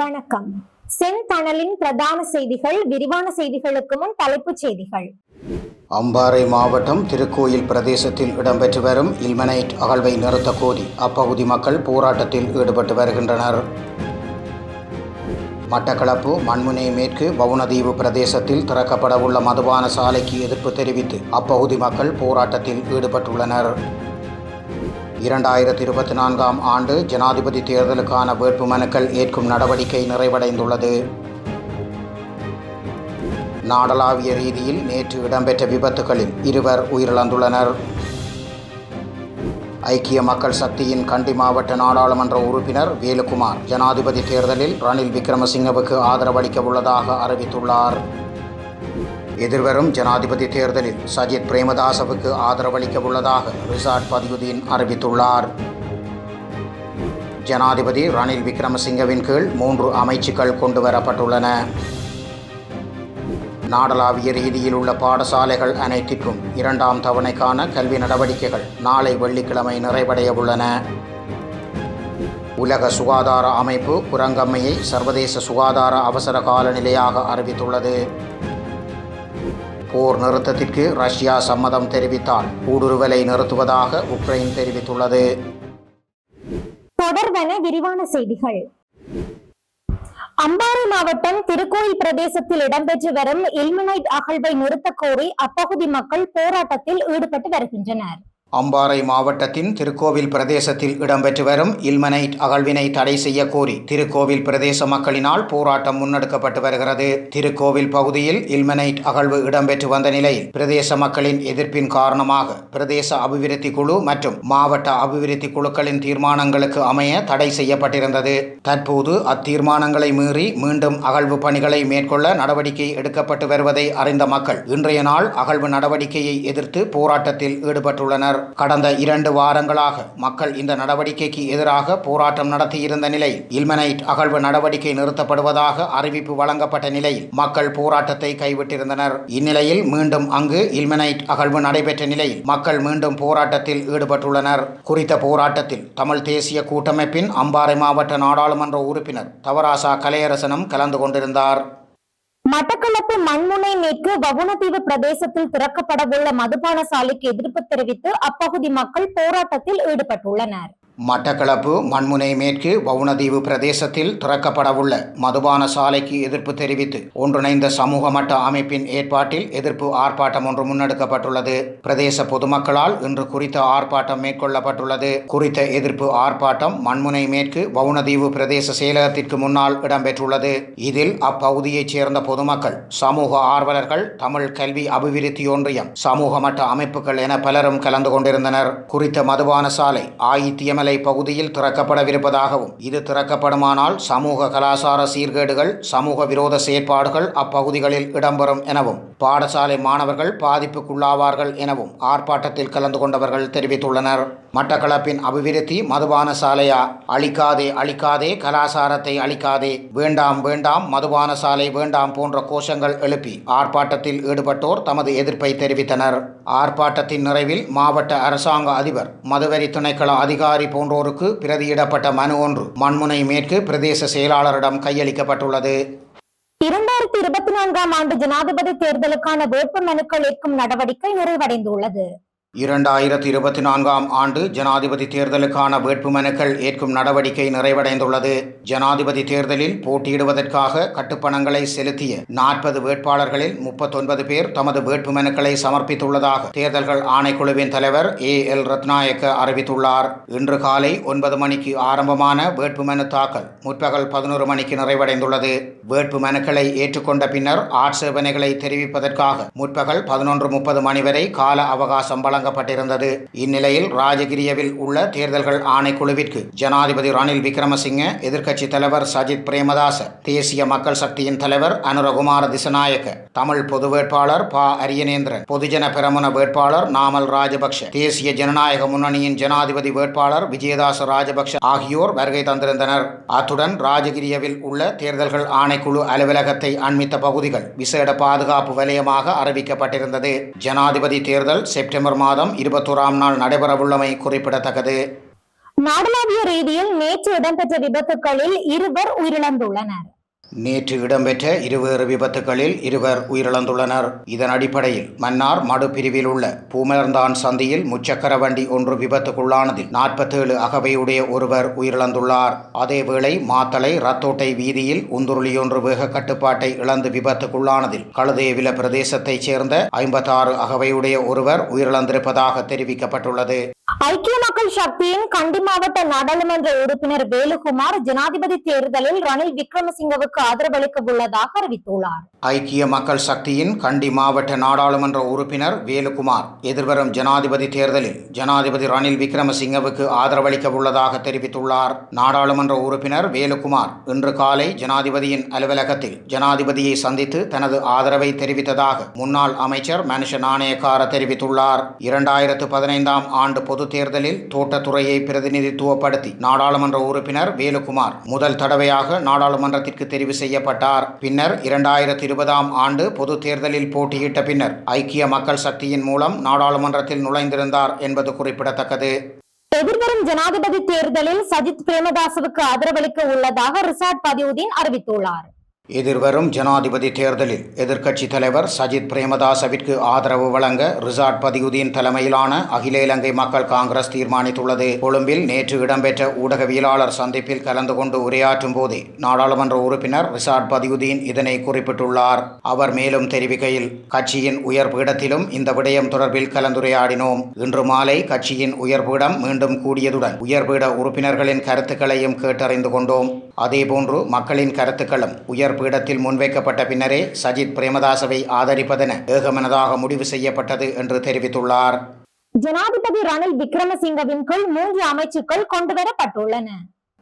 வணக்கம். செந்தணலின் பிரதான செய்திகள் விரிவான செய்திகளுக்கு முன் தலைப்புச் செய்திகள். அம்பாறை மாவட்டம் திருக்கோயில் பிரதேசத்தில் இடம்பெற்று வரும் இல்மனைட் அகழ்வை நிறுத்த கோரி அப்பகுதி மக்கள் போராட்டத்தில் ஈடுபட்டு வருகின்றனர். மட்டக்களப்பு மண்முனை மேற்கு வவுனதீவு பிரதேசத்தில் திறக்கப்படவுள்ள மதுபான சாலைக்கு எதிர்ப்பு தெரிவித்து அப்பகுதி மக்கள் போராட்டத்தில் ஈடுபட்டுள்ளனர். இரண்டாயிரத்தி இருபத்தி நான்காம் ஆண்டு ஜனாதிபதி தேர்தலுக்கான வேட்பு மனுக்கள் ஏற்கும் நடவடிக்கை நிறைவடைந்துள்ளது. நாடளாவிய ரீதியில் நேற்று இடம்பெற்ற விபத்துகளில் இருவர் உயிரிழந்துள்ளனர். ஐக்கிய மக்கள் சக்தியின் கண்டி மாவட்ட நாடாளுமன்ற உறுப்பினர் வேலுக்குமார் ஜனாதிபதி தேர்தலில் ரணில் விக்ரமசிங்கவுக்கு ஆதரவளிக்க உள்ளதாக அறிவித்துள்ளார். எதிர்வரும் ஜனாதிபதி தேர்தலில் சஜித் பிரேமதாசவுக்கு ஆதரவளிக்க உள்ளதாக ரிசார்ட் பதியுதீன் அறிவித்துள்ளார். ஜனாதிபதி ரணில் விக்ரமசிங்கவின் கீழ் மூன்று அமைச்சுக்கள் கொண்டுவரப்பட்டுள்ளன. நாடளாவிய ரீதியில் உள்ள பாடசாலைகள் அனைத்திற்கும் இரண்டாம் தவணைக்கான கல்வி நடவடிக்கைகள் நாளை வெள்ளிக்கிழமை நிறைவடைய உள்ளன. உலக சுகாதார அமைப்பு குரங்கம்மையை சர்வதேச சுகாதார அவசர கால நிலையாக அறிவித்துள்ளது. போர் நிறுத்தத்திற்கு ரஷ்யா சம்மதம் தெரிவித்தால் ஊடுருவலை நிறுத்துவதாக உக்ரைன் தெரிவித்துள்ளது. தொடர்வன விரிவான செய்திகள். அம்பாறை மாவட்டம் திருக்கோயில் பிரதேசத்தில் இடம்பெற்று வரும் இல்மினைட் அகழ்வை நிறுத்தக் கோரி அப்பகுதி மக்கள் போராட்டத்தில் ஈடுபட்டு வருகின்றனர். அம்பாறை மாவட்டத்தின் திருக்கோவில் பிரதேசத்தில் இடம்பெற்று வரும் இல்மனைட் அகழ்வினை தடை செய்ய கோரி திருக்கோவில் பிரதேச மக்களினால் போராட்டம் முன்னெடுக்கப்பட்டு வருகிறது. திருக்கோவில் பகுதியில் இல்மனைட் அகழ்வு இடம்பெற்று வந்த நிலையில் பிரதேச மக்களின் எதிர்ப்பின் காரணமாக பிரதேச அபிவிருத்தி குழு மற்றும் மாவட்ட அபிவிருத்தி குழுக்களின் தீர்மானங்களுக்கு அமைய தடை செய்யப்பட்டிருந்தது. தற்போது அத்தீர்மானங்களை மீறி மீண்டும் அகழ்வு பணிகளை மேற்கொள்ள நடவடிக்கை எடுக்கப்பட்டு வருவதை அறிந்த மக்கள் இன்றைய நாள் அகழ்வு நடவடிக்கையை எதிர்த்து போராட்டத்தில் ஈடுபட்டுள்ளனர். கடந்த இரண்டு வாரங்களாக மக்கள் இந்த நடவடிக்கைக்கு எதிராக போராட்டம் நடத்தியிருந்த நிலையில் இல்மனைட் அகழ்வு நடவடிக்கை நிறுத்தப்படுவதாக அறிவிப்பு வழங்கப்பட்ட நிலையில் மக்கள் போராட்டத்தை கைவிட்டிருந்தனர். இந்நிலையில் மீண்டும் அங்கு இல்மனைட் அகழ்வு நடைபெற்ற நிலையில் மக்கள் மீண்டும் போராட்டத்தில் ஈடுபட்டுள்ளனர். குறித்த போராட்டத்தில் தமிழ் தேசிய கூட்டமைப்பின் அம்பாறை மாவட்ட நாடாளுமன்ற உறுப்பினர் தவராசா கலையரசனும் கலந்து கொண்டிருந்தார். மட்டக்களப்பு மண்முனை மேற்கு வவுனதீவு பிரதேசத்தில் திறக்கப்படவுள்ள மதுபான சாலைக்கு எதிர்ப்பு தெரிவித்து அப்பகுதி மக்கள் போராட்டத்தில் ஈடுபட்டுள்ளனர். மட்டக்களப்பு மண்முனை மேற்கு வவுனதீவு பிரதேசத்தில் திறக்கப்படவுள்ள மதுபான சாலைக்கு எதிர்ப்பு தெரிவித்து ஒன்றிணைந்த சமூக மட்ட அமைப்பின் ஏற்பாட்டில் எதிர்ப்பு ஆர்ப்பாட்டம் ஒன்று முன்னெடுக்கப்பட்டுள்ளது. பிரதேச பொதுமக்களால் இன்று குறித்த ஆர்ப்பாட்டம் மேற்கொள்ளப்பட்டுள்ளது. குறித்த எதிர்ப்பு ஆர்ப்பாட்டம் மண்முனை மேற்கு வவுனதீவு பிரதேச செயலகத்திற்கு முன்னால் இடம்பெற்றுள்ளது. இதில் அப்பகுதியைச் சேர்ந்த பொதுமக்கள் சமூக ஆர்வலர்கள் தமிழ் கல்வி அபிவிருத்தி ஒன்றியம் சமூக மட்ட அமைப்புகள் என பலரும் கலந்து கொண்டிருந்தனர். குறித்த மதுபான சாலை ஆயித்தியமலை பகுதியில் திறக்கப்படவிருப்பதாகவும் இது திறக்கப்படுமானால் சமூக கலாசார சீர்கேடுகள் சமூக விரோத செயற்பாடுகள் அப்பகுதிகளில் இடம்பெறும் எனவும் பாடசாலை மாணவர்கள் பாதிப்புக்குள்ளாவார்கள் எனவும் ஆர்ப்பாட்டத்தில் கலந்து கொண்டவர்கள் தெரிவித்துள்ளனர். மட்டக்களப்பின் அபிவிருத்தி மதுபான சாலையா அழிக்காதே அழிக்காதே கலாசாரத்தை அழிக்காதே வேண்டாம் வேண்டாம் மதுபான சாலை வேண்டாம் போன்ற கோஷங்கள் எழுப்பி ஆர்ப்பாட்டத்தில் ஈடுபட்டோர் தமது எதிர்ப்பை தெரிவித்தனர். ஆர்ப்பாட்டத்தின் நிறைவில் மாவட்ட அரசாங்க அதிபர் மதுவரி திணைக்கள அதிகாரி போன்றோருக்கு பிரதியிடப்பட்ட மனு ஒன்று மண்முனை மேற்கு பிரதேச செயலாளரிடம் கையளிக்கப்பட்டுள்ளது. இரண்டாயிரத்தி இருபத்தி நான்காம் ஆண்டு ஜனாதிபதி தேர்தலுக்கான வேட்பு மனுக்கள் ஏற்கும் நடவடிக்கை நிறைவடைந்துள்ளது. இரண்டாயிரத்தி இருபத்தி நான்காம் ஆண்டு ஜனாதிபதி தேர்தலுக்கான வேட்புமனுக்கள் ஏற்கும் நடவடிக்கை நிறைவடைந்துள்ளது. ஜனாதிபதி தேர்தலில் போட்டியிடுவதற்காக கட்டுப்பணங்களை செலுத்திய நாற்பது வேட்பாளர்களில் முப்பத்தொன்பது பேர் தமது வேட்புமனுக்களை சமர்ப்பித்துள்ளதாக தேர்தல்கள் ஆணைக்குழுவின் தலைவர் ஏ எல் ரத்நாயக்க அறிவித்துள்ளார். இன்று காலை ஒன்பது மணிக்கு ஆரம்பமான வேட்புமனு தாக்கல் முற்பகல் பதினோரு மணிக்கு நிறைவடைந்துள்ளது. வேட்புமனுக்களை ஏற்றுக்கொண்ட பின்னர் ஆட்சேபனைகளை தெரிவிப்பதற்காக முற்பகல் பதினொன்று முப்பது மணி வரை கால அவகாசம் வழங்கப்பட்டிருந்தது. இந்நிலையில் ராஜகிரியவில் உள்ள தேர்தல்கள் ஆணைக்குழுவிற்கு ஜனாதிபதி ரணில் விக்ரமசிங்க எதிர்க்கட்சித் தலைவர் சஜித் பிரேமதாச தேசிய மக்கள் சக்தியின் தலைவர் அனுரகுமார திசநாயக்க தமிழ் பொது வேட்பாளர் ப. அரியநேந்திரன் பொதுஜன பெரமுன வேட்பாளர் நாமல் ராஜபக்ஷ தேசிய ஜனநாயக முன்னணியின் ஜனாதிபதி வேட்பாளர் விஜயதாச ராஜபக்ஷ ஆகியோர் வருகை தந்திருந்தனர். அத்துடன் ராஜகிரியவில் உள்ள தேர்தல்கள் ஆணைக்குழு அலுவலகத்தை அண்மித்த பகுதிகள் விசேட பாதுகாப்பு வலயமாக அறிவிக்கப்பட்டிருந்தது. ஜனாதிபதி தேர்தல் செப்டம்பர் மாதம் இருபத்தோராம் நாள் நடைபெறவுள்ளமை குறிப்பிடத்தக்கது. நாடளாவிய ரீதியில் நேற்று இடம்பெற்ற விபத்துகளில் இருவர் உயிரிழந்துள்ளனர். நேற்று இடம்பெற்ற இருவேறு விபத்துகளில் இருவர் உயிரிழந்துள்ளனர். இதன் அடிப்படையில் மன்னார் மடு பிரிவில் உள்ள பூமலர்ந்தான் சந்தியில் முச்சக்கர வண்டி ஒன்று விபத்துக்குள்ளானதில் நாற்பத்தேழு அகவையுடைய ஒருவர் உயிரிழந்துள்ளார். அதேவேளை மாத்தளை ரத்தோட்டை வீதியில் உந்துருளியொன்று வேக கட்டுப்பாட்டை இழந்து விபத்துக்குள்ளானதில் கழுதேவில பிரதேசத்தைச் சேர்ந்த ஐம்பத்தாறு அகவையுடைய ஒருவர் உயிரிழந்திருப்பதாக தெரிவிக்கப்பட்டுள்ளது. ஐக்கிய மக்கள் சக்தியின் கண்டி மாவட்ட நாடாளுமன்ற உறுப்பினர் வேலுகுமார் ஜனாதிபதி தேர்தலில் ரணில் விக்ரமசிங்கவுக்கு ஆதரவளிக்க உள்ளதாக அறிவித்துள்ளார். ஐக்கிய மக்கள் சக்தியின் கண்டி மாவட்ட நாடாளுமன்ற உறுப்பினர் வேலுகுமார் எதிர்வரும் ஜனாதிபதி தேர்தலில் ஜனாதிபதி ரணில் விக்ரமசிங்கவுக்கு ஆதரவளிக்க உள்ளதாக தெரிவித்துள்ளார். நாடாளுமன்ற உறுப்பினர் வேலுகுமார் இன்று காலை ஜனாதிபதியின் அலுவலகத்தில் ஜனாதிபதியை சந்தித்து தனது ஆதரவை தெரிவித்ததாக முன்னாள் அமைச்சர் மனுஷ நாணயக்கார தெரிவித்துள்ளார். இரண்டாயிரத்து பதினைந்தாம் ஆண்டு பொது தேர்தலில் தோட்டத்துறையை பிரதிநிதித்துவப்படுத்தி நாடாளுமன்ற உறுப்பினர் வேலுகுமார் முதல் தடவையாக நாடாளுமன்றத்திற்கு தெரிவு செய்யப்பட்டார். பின்னர் இரண்டாயிரத்தி இருபதாம் ஆண்டு பொது தேர்தலில் போட்டியிட்ட பின்னர் ஐக்கிய மக்கள் சக்தியின் மூலம் நாடாளுமன்றத்தில் நுழைந்திருந்தார் என்பது குறிப்பிடத்தக்கது. எதிர்வரும் ஜனாதிபதி தேர்தலில் சஜித் பிரேமதாசவுக்கு ஆதரவளிக்க உள்ளதாக ரிசார்ட் பதியுதீன் அறிவித்துள்ளார். எதிர்வரும் ஜனாதிபதி தேர்தலில் எதிர்க்கட்சித் தலைவர் சஜித் பிரேமதாசவிற்கு ஆதரவு வழங்க ரிசார்ட் பதியுதீன் தலைமையிலான அகில இலங்கை மக்கள் காங்கிரஸ் தீர்மானித்துள்ளது. கொழும்பில் நேற்று இடம்பெற்ற ஊடகவியலாளர் சந்திப்பில் கலந்து கொண்டு உரையாற்றும் போதே நாடாளுமன்ற உறுப்பினர் ரிசார்ட் பதியுதீன் இதனை குறிப்பிட்டுள்ளார். அவர் மேலும் தெரிவிக்கையில் கட்சியின் உயர்பீடத்திலும் இந்த விடயம் தொடர்பில் கலந்துரையாடினோம். இன்று மாலை கட்சியின் உயர்பீடம் மீண்டும் கூடியதுடன் உயர்பீட உறுப்பினர்களின் கருத்துக்களையும் கேட்டறிந்து கொண்டோம். அதேபோன்று மக்களின் கருத்துக்களும் உயர் பீடத்தில் முன்வைக்கப்பட்ட பின்னரே சஜித் பிரேமதாசவை ஆதரிப்பதென ஏகமனதாக முடிவு செய்யப்பட்டது என்று தெரிவித்துள்ளார். ஜனாதிபதி ரணில் விக்ரமசிங்கவின் கீழ் மூன்று அமைச்சுக்கள் கொண்டுவரப்பட்டுள்ளன.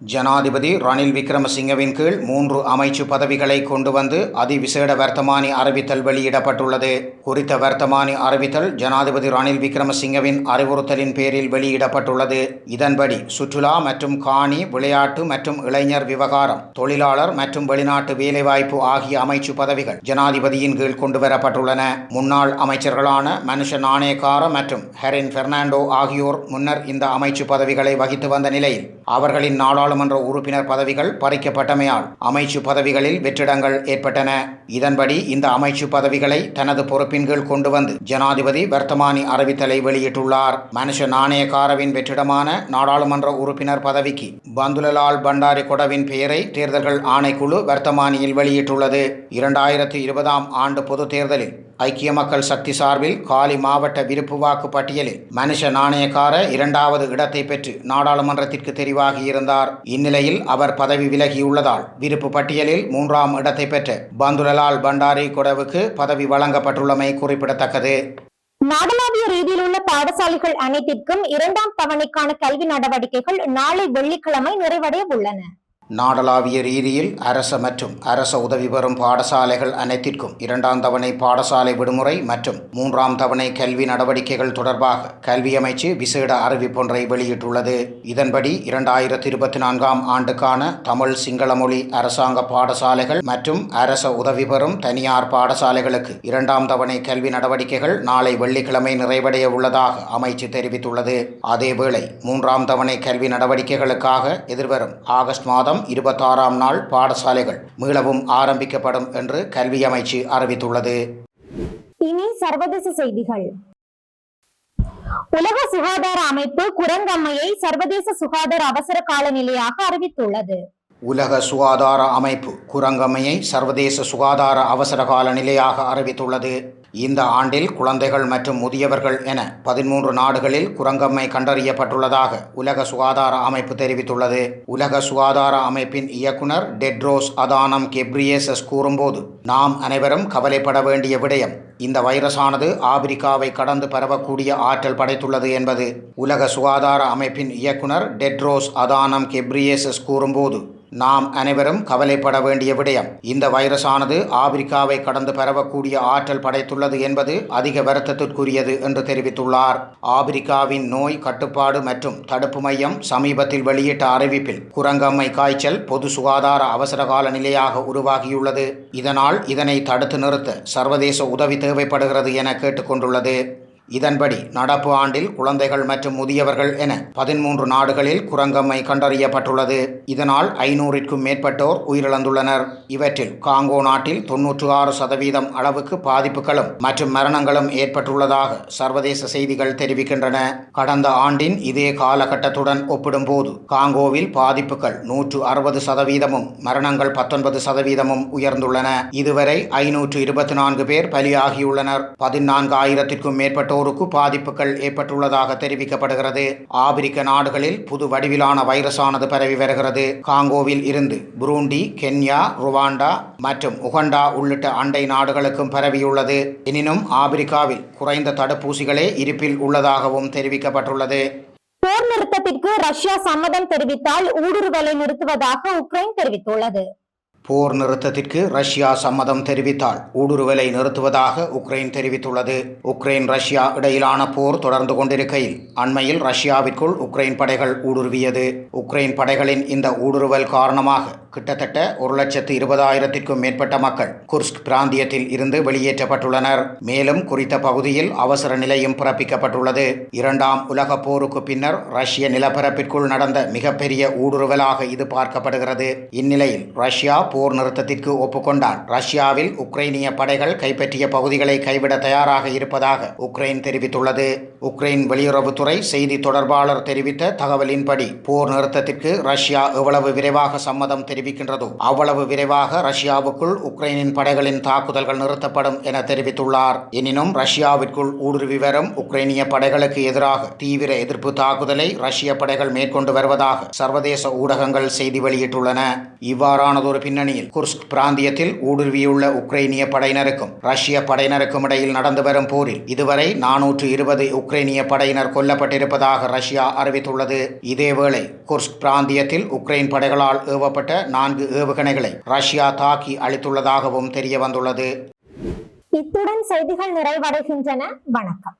ஜனாதிபதி ரணில் விக்ரமசிங்கவின் கீழ் மூன்று அமைச்சு பதவிகளை கொண்டு வந்து அதிவிசேட வர்த்தமானி அறிவித்தல் வெளியிடப்பட்டுள்ளது. குறித்த வர்த்தமானி அறிவித்தல் ஜனாதிபதி ரணில் விக்ரமசிங்கவின் அறிவுறுத்தலின் பேரில் வெளியிடப்பட்டுள்ளது. இதன்படி சுற்றுலா மற்றும் காணி விளையாட்டு மற்றும் இளைஞர் விவகாரம் தொழிலாளர் மற்றும் வெளிநாட்டு வேலைவாய்ப்பு ஆகிய அமைச்சு பதவிகள் ஜனாதிபதியின் கீழ் கொண்டுவரப்பட்டுள்ளன முன்னாள் அமைச்சர்களான மனுஷ நாணயக்கார மற்றும் ஹெரின் பெர்னாண்டோ ஆகியோர் முன்னர் இந்த அமைச்சு பதவிகளை வகித்து வந்த நிலையில் அவர்களின் நாளா நாடாளுமன்ற உறுப்பினர் பதவிகள் பறிக்கப்பட்டமையால் அமைச்சு பதவிகளில் வெற்றிடங்கள் ஏற்பட்டன. இதன்படி இந்த அமைச்சு பதவிகளை தனது பொறுப்பின் கீழ் கொண்டு வந்து ஜனாதிபதி வர்த்தமானி அறிவித்தலை வெளியிட்டுள்ளார். மனுஷ நாணயக்காரவின் வெற்றிடமான நாடாளுமன்ற உறுப்பினர் பதவிக்கு பந்துலலால் பண்டாரி கொடவின் பெயரை தேர்தல்கள் ஆணைக்குழு வர்த்தமானியில் வெளியிட்டுள்ளது. இரண்டாயிரத்தி இருபதாம் ஆண்டு பொது தேர்தலில் ஐக்கிய மக்கள் சக்தி சார்பில் காலி மாவட்ட விருப்பு வாக்கு பட்டியலில் மனுஷ நாணயக்கார இரண்டாவது இடத்தை பெற்று நாடாளுமன்றத்திற்கு தெரிவாகியிருந்தார் இந்நிலையில் அவர் பதவி விலகியுள்ளதால் விருப்பு பட்டியலில் மூன்றாம் இடத்தை பெற்ற பந்துலலால் பண்டாரி கொடவுக்கு பதவி வழங்கப்பட்டுள்ளமை குறிப்பிடத்தக்கது. நாடளாவிய ரீதியில் உள்ள பாடசாலைகள் அனைத்திற்கும் இரண்டாம் தவணைக்கான கல்வி நடவடிக்கைகள் நாளை வெள்ளிக்கிழமை நிறைவடைய உள்ளன. நாடளாவிய ரீதியில் அரச மற்றும் அரச உதவி பெறும் பாடசாலைகள் அனைத்திற்கும் இரண்டாம் தவணை பாடசாலை விடுமுறை மற்றும் மூன்றாம் தவணை கல்வி நடவடிக்கைகள் தொடர்பாக கல்வி அமைச்சு விசேட அறிவிப்பொன்றை வெளியிட்டுள்ளது. இதன்படி இரண்டாயிரத்தி இருபத்தி நான்காம் ஆண்டுக்கான தமிழ் சிங்கள மொழி அரசாங்க பாடசாலைகள் மற்றும் அரச உதவி பெறும் தனியார் பாடசாலைகளுக்கு இரண்டாம் தவணை கல்வி நடவடிக்கைகள் நாளை வெள்ளிக்கிழமை நிறைவடைய உள்ளதாக அமைச்சு தெரிவித்துள்ளது. அதேவேளை மூன்றாம் தவணை கல்வி நடவடிக்கைகளுக்காக எதிர்வரும் ஆகஸ்ட் மாதம் மாதம் இருபத்தாறாம் நாள் பாடசாலைகள் மீளவும் ஆரம்பிக்கப்படும் என்று கல்வி அமைச்சு அறிவித்துள்ளது. இனி சர்வதேச செய்திகள். உலக சுகாதார அமைப்பு குரங்கம்மையை சர்வதேச சுகாதார அவசர கால நிலையாக அறிவித்துள்ளது. உலக சுகாதார அமைப்பு குரங்கம்மையை சர்வதேச சுகாதார அவசர கால நிலையாக அறிவித்துள்ளது. இந்த ஆண்டில் குழந்தைகள் மற்றும் முதியவர்கள் என பதிமூன்று நாடுகளில் குரங்கம்மை கண்டறியப்பட்டுள்ளதாக உலக சுகாதார அமைப்பு தெரிவித்துள்ளது. உலக சுகாதார அமைப்பின் இயக்குனர் டெட்ரோஸ் அதானம் கெப்ரியேசஸ் கூறும்போது நாம் அனைவரும் கவலைப்பட வேண்டிய விடயம் இந்த வைரஸானது ஆப்பிரிக்காவை கடந்து பரவக்கூடிய ஆற்றல் படைத்துள்ளது என்பது. உலக சுகாதார அமைப்பின் இயக்குனர் டெட்ரோஸ் அதானம் கெப்ரியேசஸ் கூறும்போது நாம் அனைவரும் கவலைப்பட வேண்டிய விடயம். இந்த வைரஸானது ஆப்பிரிக்காவை கடந்து பரவக்கூடிய ஆற்றல் படைத்துள்ளது என்பது அதிக வருத்தத்திற்குரியது என்று தெரிவித்துள்ளார். ஆப்பிரிக்காவின் நோய் கட்டுப்பாடு மற்றும் தடுப்பு மையம் சமீபத்தில் வெளியிட்ட அறிவிப்பில் குரங்கம்மை காய்ச்சல் பொது சுகாதார அவசரகால நிலையாக உருவாகியுள்ளது. இதனால் இதனை தடுத்து நிறுத்த சர்வதேச உதவி தேவைப்படுகிறது என கேட்டுக்கொண்டுள்ளது. இதன்படி நடப்பு ஆண்டில் குழந்தைகள் மற்றும் முதியவர்கள் என பதிமூன்று நாடுகளில் குரங்கம்மை கண்டறியப்பட்டுள்ளது. இதனால் ஐநூறிற்கும் மேற்பட்டோர் உயிரிழந்துள்ளனர். இவற்றில் காங்கோ நாட்டில் தொன்னூற்று ஆறு சதவீதம் அளவுக்கு பாதிப்புகளும் மற்றும் மரணங்களும் ஏற்பட்டுள்ளதாக சர்வதேச செய்திகள் தெரிவிக்கின்றன. கடந்த ஆண்டின் இதே காலகட்டத்துடன் ஒப்பிடும்போது காங்கோவில் பாதிப்புகள் நூற்று அறுபது சதவீதமும் மரணங்கள் பத்தொன்பது சதவீதமும் உயர்ந்துள்ளன. இதுவரை ஐநூற்று இருபத்தி நான்கு பேர் பலியாகியுள்ளனர். பதினான்கு ஆயிரத்திற்கும் மேற்பட்டோருக்கு பாதிப்புகள் ஏற்பட்டுள்ளதாக தெரிவிக்கப்படுகிறது. ஆப்பிரிக்க நாடுகளில் புது வடிவிலான வைரஸானது பரவி வருகிறது. காங்கோவில் இருந்து புரூண்டி கென்யா ருவாண்டா மற்றும் உகண்டா உள்ளிட்ட அண்டை நாடுகளுக்கும் பரவியுள்ளது. எனினும் ஆப்பிரிக்காவில் குறைந்த தடுப்பூசிகளே இருப்பில் உள்ளதாகவும் தெரிவிக்கப்பட்டுள்ளது. போர் நிறுத்தத்திற்கு ரஷ்யா சம்மதம் தெரிவித்தால் ஊடுருவலை நிறுத்துவதாக உக்ரைன் தெரிவித்துள்ளது. போர் நிறுத்தத்திற்கு ரஷ்யா சம்மதம் தெரிவித்தால் ஊடுருவலை நிறுத்துவதாக உக்ரைன் தெரிவித்துள்ளது. உக்ரைன் ரஷ்யா இடையிலான போர் தொடர்ந்து கொண்டிருக்கையில் அண்மையில் ரஷ்யாவிற்குள் உக்ரைன் படைகள் ஊடுருவியது. உக்ரைன் படைகளின் இந்த ஊடுருவல் காரணமாக கிட்டத்தட்ட ஒரு லட்சத்து இருபதாயிரத்திற்கும் மேற்பட்ட மக்கள் குர்ஸ்க் பிராந்தியத்தில் இருந்து வெளியேற்றப்பட்டுள்ளனர். மேலும் குறித்த பகுதியில் அவசர நிலையும் பிறப்பிக்கப்பட்டுள்ளது. இரண்டாம் உலக போருக்கு பின்னர் ரஷ்ய நிலப்பரப்பிற்குள் நடந்த மிகப்பெரிய ஊடுருவலாக இது பார்க்கப்படுகிறது. இந்நிலையில் ரஷ்யா போர் நிறுத்தத்திற்கு ஒப்புக்கொண்டான். ரஷ்யாவில் உக்ரைனிய படைகள் கைப்பற்றிய பகுதிகளை கைவிட தயாராக இருப்பதாக உக்ரைன் தெரிவித்துள்ளது. உக்ரைன் வெளியுறவுத்துறை செய்தி தொடர்பாளர் தெரிவித்த தகவலின்படி போர் நிறுத்தத்திற்கு ரஷ்யா எவ்வளவு விரைவாக சம்மதம் தெரிவிக்கின்றதோ அவ்வளவு விரைவாக ரஷ்யாவுக்குள் உக்ரைனின் படைகளின் தாக்குதல்கள் நிறுத்தப்படும் என தெரிவித்துள்ளார். எனினும் ரஷ்யாவிற்குள் ஊடுருவி வரும் உக்ரைனிய படைகளுக்கு எதிராக தீவிர எதிர்ப்பு தாக்குதலை ரஷ்ய படைகள் மேற்கொண்டு வருவதாக சர்வதேச ஊடகங்கள் செய்தி வெளியிட்டுள்ளன. இவ்வாறானதொரு பின்னணியில் குர்ஸ்க் பிராந்தியத்தில் ஊடுருவியுள்ள உக்ரைனிய படையினருக்கும் ரஷ்ய படையினருக்கும் இடையில் நடந்து வரும் போரில் இதுவரை நானூற்று இருபது உக்ரைனிய படையினர் கொல்லப்பட்டிருப்பதாக ரஷ்யா அறிவித்துள்ளது. இதேவேளை குர்ஸ்க் பிராந்தியத்தில் உக்ரைன் படைகளால் ஏவப்பட்ட நான்கு ஏவுகணைகளை ரஷ்யா தாக்கி அளித்துள்ளதாகவும் தெரிய வந்துள்ளது இத்துடன் செய்திகள் நிறைவடைகின்றன. வணக்கம்.